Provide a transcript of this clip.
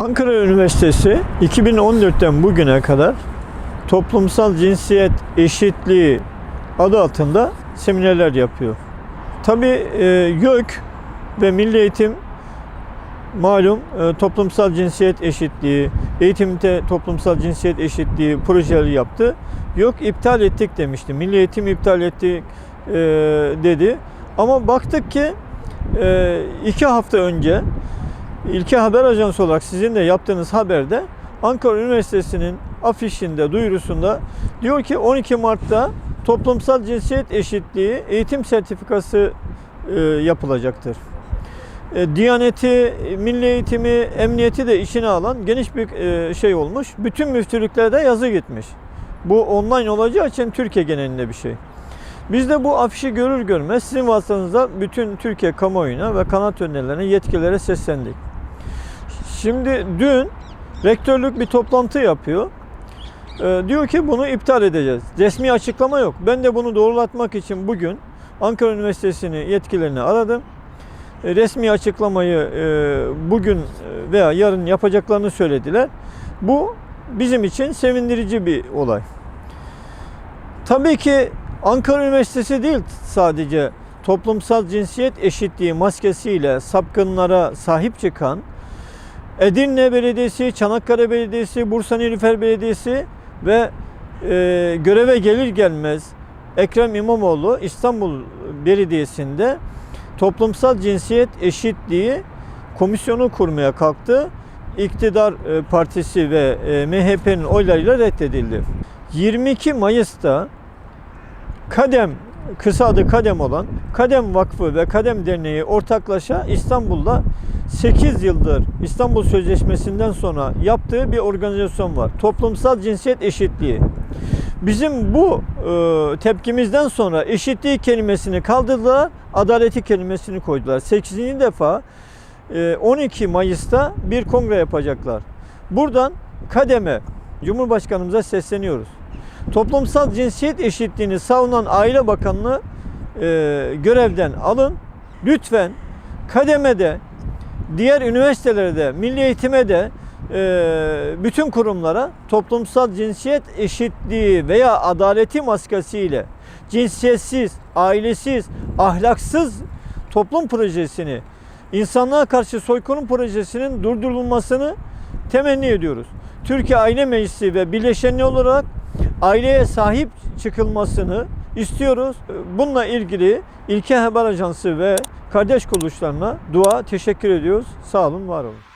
Ankara Üniversitesi 2014'ten bugüne kadar toplumsal cinsiyet eşitliği adı altında seminerler yapıyor. Tabii e, YÖK ve Milli Eğitim malum e, toplumsal cinsiyet eşitliği, eğitimde toplumsal cinsiyet eşitliği projeleri yaptı. Yok iptal ettik demişti. Milli Eğitim iptal etti e, dedi. Ama baktık ki e, iki hafta önce İlke Haber Ajansı olarak sizin de yaptığınız haberde Ankara Üniversitesi'nin afişinde, duyurusunda diyor ki 12 Mart'ta toplumsal cinsiyet eşitliği eğitim sertifikası e, yapılacaktır. E, Diyaneti, milli eğitimi, emniyeti de içine alan geniş bir e, şey olmuş. Bütün müftülüklerde yazı gitmiş. Bu online olacağı için Türkiye genelinde bir şey. Biz de bu afişi görür görmez sizin vasıtanızda bütün Türkiye kamuoyuna ve kanat önderlerine, yetkililere seslendik. Şimdi dün rektörlük bir toplantı yapıyor. Ee, diyor ki bunu iptal edeceğiz. Resmi açıklama yok. Ben de bunu doğrulatmak için bugün Ankara Üniversitesi'ni yetkililerini aradım. E, resmi açıklamayı e, bugün veya yarın yapacaklarını söylediler. Bu bizim için sevindirici bir olay. Tabii ki Ankara Üniversitesi değil sadece toplumsal cinsiyet eşitliği maskesiyle sapkınlara sahip çıkan Edirne Belediyesi, Çanakkale Belediyesi, Bursa Nilüfer Belediyesi ve e, göreve gelir gelmez Ekrem İmamoğlu İstanbul Belediyesi'nde toplumsal cinsiyet eşitliği komisyonu kurmaya kalktı. İktidar e, Partisi ve e, MHP'nin oylarıyla reddedildi. 22 Mayıs'ta Kadem, kısa adı Kadem olan Kadem Vakfı ve Kadem Derneği ortaklaşa İstanbul'da 8 yıldır İstanbul Sözleşmesi'nden sonra yaptığı bir organizasyon var. Toplumsal cinsiyet eşitliği. Bizim bu e, tepkimizden sonra eşitliği kelimesini kaldırdılar, adaleti kelimesini koydular. 8. defa e, 12 Mayıs'ta bir kongre yapacaklar. Buradan kademe Cumhurbaşkanımıza sesleniyoruz. Toplumsal cinsiyet eşitliğini savunan Aile Bakanlığı e, görevden alın. Lütfen kademede diğer üniversitelere de, milli eğitime de e, bütün kurumlara toplumsal cinsiyet eşitliği veya adaleti maskesiyle cinsiyetsiz, ailesiz, ahlaksız toplum projesini, insanlığa karşı soykırım projesinin durdurulmasını temenni ediyoruz. Türkiye Aile Meclisi ve bileşenli olarak aileye sahip çıkılmasını istiyoruz. Bununla ilgili İlke Haber Ajansı ve kardeş kuruluşlarına dua teşekkür ediyoruz. Sağ olun, var olun.